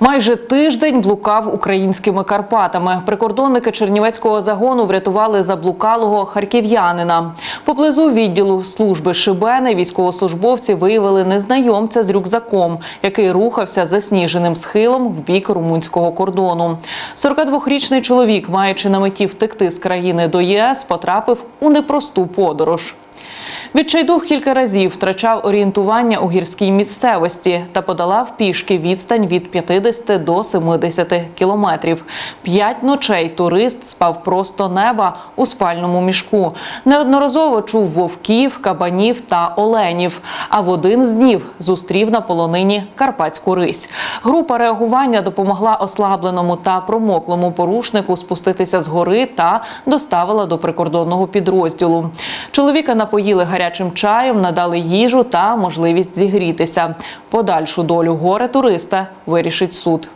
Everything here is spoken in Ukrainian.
Майже тиждень блукав українськими Карпатами. Прикордонники Чернівецького загону врятували заблукалого харків'янина. Поблизу відділу служби Шибени військовослужбовці виявили незнайомця з рюкзаком, який рухався засніженим схилом в бік румунського кордону. 42-річний чоловік, маючи на меті втекти з країни до ЄС, потрапив у непросту подорож. Відчайдух кілька разів втрачав орієнтування у гірській місцевості та подолав пішки відстань від 50 до 70 кілометрів. П'ять ночей турист спав просто неба у спальному мішку. Неодноразово чув вовків, кабанів та оленів. А в один з днів зустрів на полонині карпатську рись. Група реагування допомогла ослабленому та промоклому порушнику спуститися з гори та доставила до прикордонного підрозділу. Чоловіка напоїли гарячим чаєм, надали їжу та можливість зігрітися. Подальшу долю горе туриста вирішить суд.